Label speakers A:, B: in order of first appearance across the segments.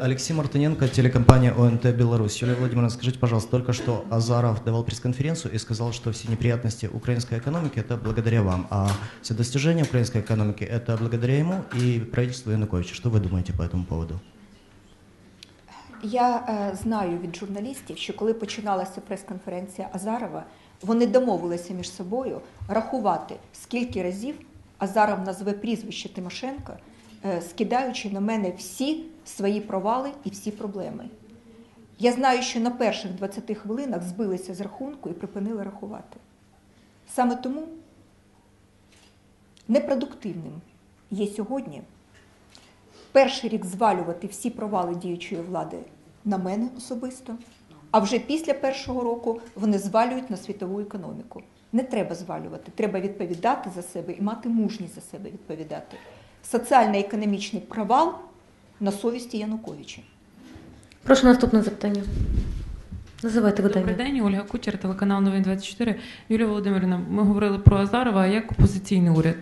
A: Алексей Мартыненко, телекомпания ОНТ «Беларусь». Юлия Владимировна, скажите, пожалуйста, только что Азаров давал пресс-конференцию и сказал, что все неприятности украинской экономики – это благодаря вам, а все достижения украинской экономики – это благодаря ему и правительству Януковича. Что вы думаете по этому поводу?
B: Я е, знаю від журналістів, що коли починалася прес-конференція Азарова, вони домовилися між собою рахувати, скільки разів Азаров назве прізвище Тимошенка, е, скидаючи на мене всі свої провали і всі проблеми. Я знаю, що на перших 20 хвилинах збилися з рахунку і припинили рахувати. Саме тому непродуктивним є сьогодні перший рік звалювати всі провали діючої влади на мене особисто, а вже після першого року вони звалюють на світову економіку. Не треба звалювати, треба відповідати за себе і мати мужність за себе відповідати. Соціально-економічний провал на совісті Януковича.
C: Прошу наступне запитання. Називайте
D: Добрий день, Ольга Кучер, телеканал Новин 24. Юлія Володимирівна, ми говорили про Азарова. А як опозиційний уряд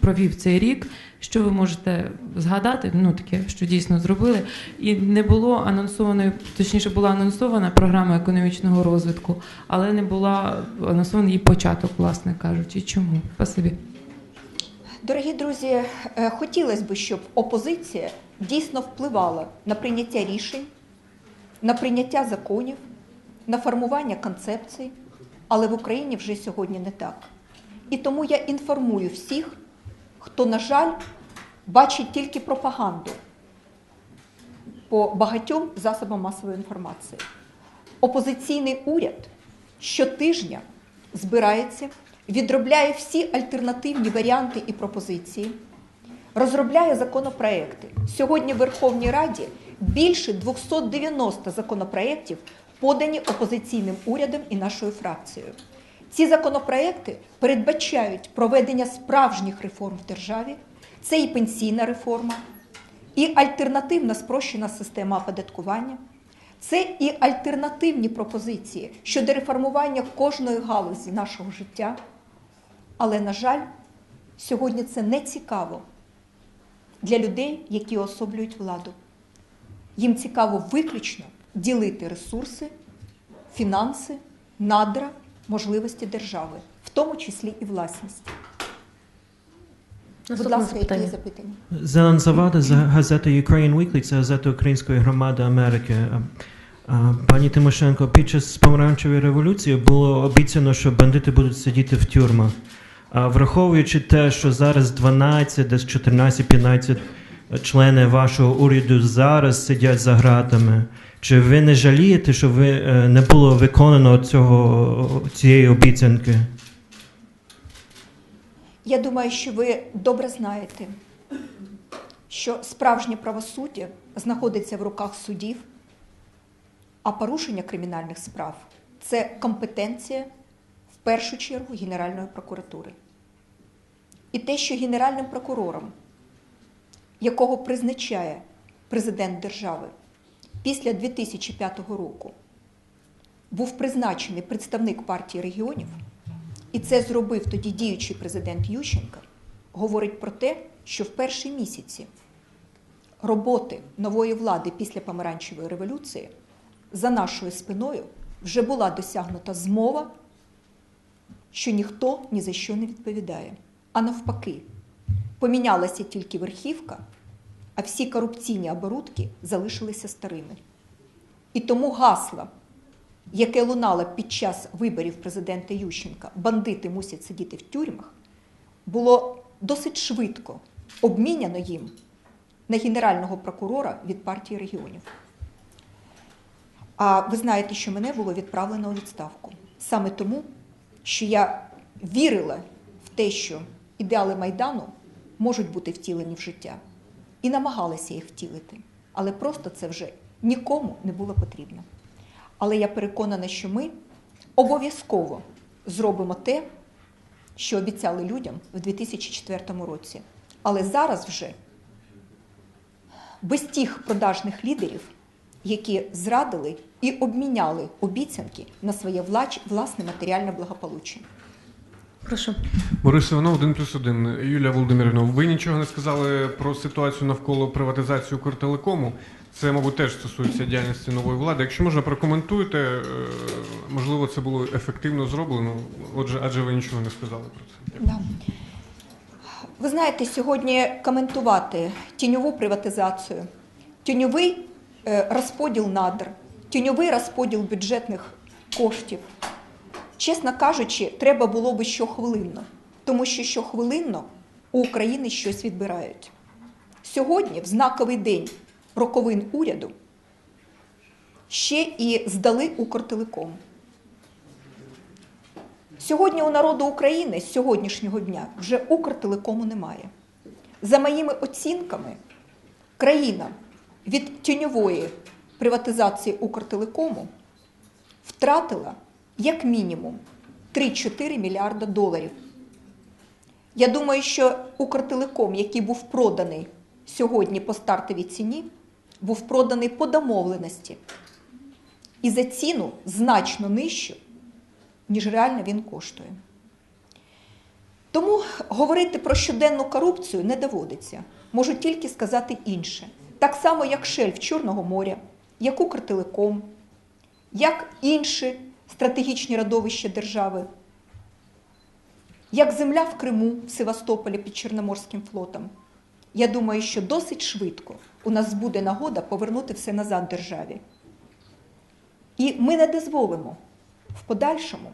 D: провів цей рік? Що ви можете згадати? Ну таке, що дійсно зробили, і не було анонсованої, точніше була анонсована програма економічного розвитку, але не була анонсований її початок, власне кажучи. Чому? Спасибі.
B: Дорогі друзі, е, хотілося б, щоб опозиція дійсно впливала на прийняття рішень, на прийняття законів, на формування концепцій, але в Україні вже сьогодні не так. І тому я інформую всіх, хто, на жаль, бачить тільки пропаганду по багатьом засобам масової інформації. Опозиційний уряд щотижня збирається, відробляє всі альтернативні варіанти і пропозиції, розробляє законопроекти. Сьогодні в Верховній Раді більше 290 законопроєктів подані опозиційним урядом і нашою фракцією. Ці законопроекти передбачають проведення справжніх реформ в державі. Це і пенсійна реформа, і альтернативна спрощена система оподаткування. Це і альтернативні пропозиції щодо реформування кожної галузі нашого життя. Але, на жаль, сьогодні це не цікаво для людей, які особлюють владу. Їм цікаво виключно ділити ресурси, фінанси, надра, можливості держави, в тому числі і власність. Будь ласка, які
C: запитання.
E: Зелен Завада з газети Ukraine Weekly, це газета Української громади Америки. Пані Тимошенко, під час помаранчевої революції було обіцяно, що бандити будуть сидіти в тюрмах. А враховуючи те, що зараз 12, десь 14-15 члени вашого уряду зараз сидять за ґратами, чи ви не жалієте, що ви е, не було виконано цього цієї обіцянки?
B: Я думаю, що ви добре знаєте, що справжнє правосуддя знаходиться в руках судів, а порушення кримінальних справ це компетенція в першу чергу Генеральної прокуратури. І те, що Генеральним прокурором, якого призначає президент держави після 2005 року, був призначений представник партії регіонів, і це зробив тоді діючий президент Ющенка, говорить про те, що в перші місяці роботи нової влади після помаранчевої революції за нашою спиною вже була досягнута змова, що ніхто ні за що не відповідає. А навпаки, помінялася тільки верхівка, а всі корупційні оборудки залишилися старими. І тому гасла яке лунало під час виборів президента Ющенка, бандити мусять сидіти в тюрмах, було досить швидко обміняно їм на генерального прокурора від партії регіонів. А ви знаєте, що мене було відправлено у відставку саме тому, що я вірила в те, що ідеали Майдану можуть бути втілені в життя, і намагалася їх втілити. Але просто це вже нікому не було потрібно. Але я переконана, що ми обов'язково зробимо те, що обіцяли людям в 2004 році. Але зараз вже без тих продажних лідерів, які зрадили і обміняли обіцянки на своє влач- власне матеріальне благополуччя.
C: Прошу.
F: Борис Іванов, 1 плюс 1. Юлія Володимирівна, ви нічого не сказали про ситуацію навколо приватизації Укртелекому. Це, мабуть, теж стосується діяльності нової влади. Якщо можна, прокоментуйте, е, можливо, це було ефективно зроблено, отже, адже ви нічого не сказали про це.
B: Да. Ви знаєте, сьогодні коментувати тіньову приватизацію, тіньовий розподіл надр, тіньовий розподіл бюджетних коштів. Чесно кажучи, треба було би щохвилинно, тому що щохвилинно у України щось відбирають. Сьогодні, в знаковий день роковин уряду, ще і здали Укртелеком. Сьогодні у народу України з сьогоднішнього дня вже Укртелекому немає. За моїми оцінками, країна від тіньової приватизації Укртелекому втратила як мінімум 3-4 мільярда доларів. Я думаю, що Укртелеком, який був проданий сьогодні по стартовій ціні, був проданий по домовленості і за ціну значно нижчу, ніж реально він коштує. Тому говорити про щоденну корупцію не доводиться. Можу тільки сказати інше. Так само, як шельф Чорного моря, як Укртелеком, як інші стратегічні родовища держави, як земля в Криму, в Севастополі під Чорноморським флотом. Я думаю, що досить швидко у нас буде нагода повернути все назад державі. І ми не дозволимо в подальшому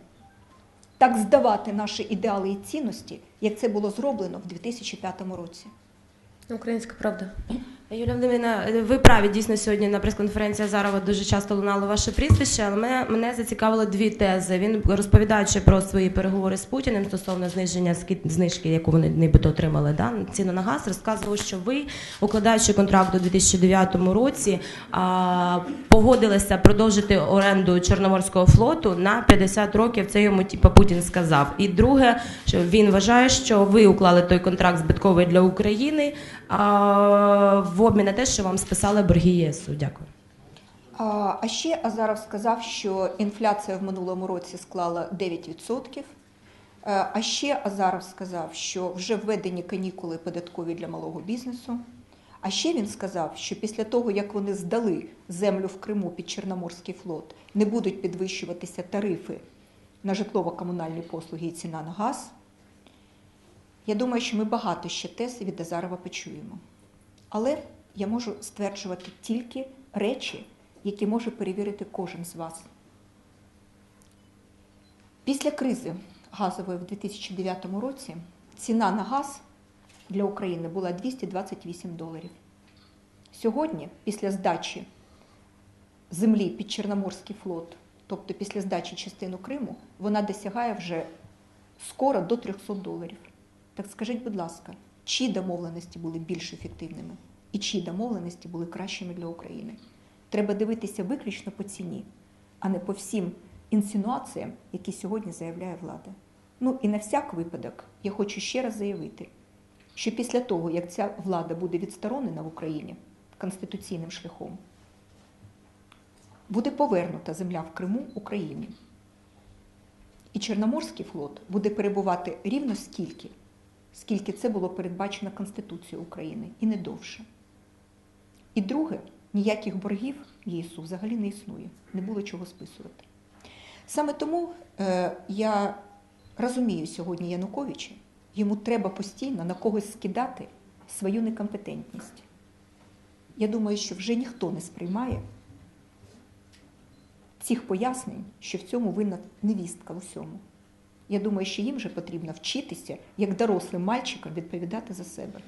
B: так здавати наші ідеали і цінності, як це було зроблено в 2005 році.
C: Українська правда.
G: Юлія Володимирівна, ви праві дійсно сьогодні на прес-конференції Азарова дуже часто лунало ваше прізвище, але мене, мене зацікавило дві тези. Він розповідаючи про свої переговори з Путіним стосовно зниження знижки, яку вони нібито отримали, да, ціну на газ, розказував, що ви, укладаючи контракт у 2009 році, а, погодилися продовжити оренду Чорноморського флоту на 50 років. Це йому типу, Путін сказав. І друге, що він вважає, що ви уклали той контракт збитковий для України в обмін на те, що вам списали борги ЄСу. Дякую.
B: А ще Азаров сказав, що інфляція в минулому році склала 9%. Е, А ще Азаров сказав, що вже введені канікули податкові для малого бізнесу. А ще він сказав, що після того, як вони здали землю в Криму під Чорноморський флот, не будуть підвищуватися тарифи на житлово-комунальні послуги і ціна на газ. Я думаю, що ми багато ще тез від Азарова почуємо. Але я можу стверджувати тільки речі, які може перевірити кожен з вас. Після кризи газової в 2009 році ціна на газ для України була 228 доларів. Сьогодні, після здачі землі під Чорноморський флот, тобто після здачі частину Криму, вона досягає вже скоро до 300 доларів. Так скажіть, будь ласка, чиї домовленості були більш ефективними і чиї домовленості були кращими для України? Треба дивитися виключно по ціні, а не по всім інсинуаціям, які сьогодні заявляє влада. Ну і на всяк випадок я хочу ще раз заявити, що після того, як ця влада буде відсторонена в Україні конституційним шляхом, буде повернута земля в Криму Україні. І Чорноморський флот буде перебувати рівно скільки, скільки це було передбачено Конституцією України, і не довше. І друге, ніяких боргів ЄСУ взагалі не існує, не було чого списувати. Саме тому е, я розумію сьогодні Януковича, йому треба постійно на когось скидати свою некомпетентність. Я думаю, що вже ніхто не сприймає цих пояснень, що в цьому винна невістка в усьому. Я думаю, що їм вже потрібно вчитися, як дорослим мальчикам, відповідати за себе.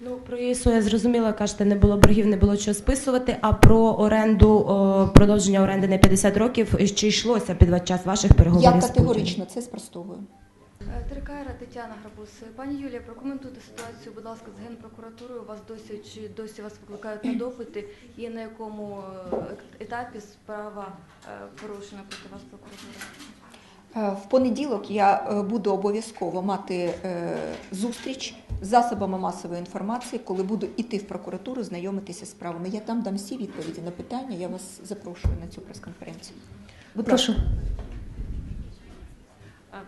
G: Ну, про ЄСУ я зрозуміла, кажете, не було боргів, не було чого списувати. А про оренду, о, продовження оренди на 50 років, чи йшлося під час ваших переговорів
B: Я категорично це спростовую.
H: Е, Тетяна Грабус. Пані Юлія, прокоментуйте ситуацію, будь ласка, з генпрокуратурою. Вас досі чи досі вас викликають на допити, і на якому е, етапі справа е, порушена проти вас прокуратура?
B: Е, В понеділок я е, буду обов'язково мати е, зустріч з засобами масової інформації, коли буду йти в прокуратуру, знайомитися з справами. Я там дам всі відповіді на питання. Я вас запрошую на цю прес-конференцію. Будь
C: Прошу.
B: ласка.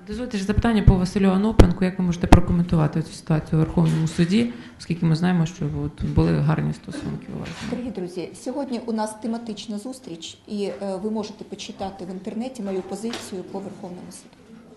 D: Дозвольте ж запитання по Василю Анопенку. Як ви можете прокоментувати цю ситуацію у Верховному суді, оскільки ми знаємо, що от були гарні стосунки у вас?
B: Дорогі друзі, сьогодні у нас тематична зустріч, і е, ви можете почитати в інтернеті мою позицію по Верховному суду.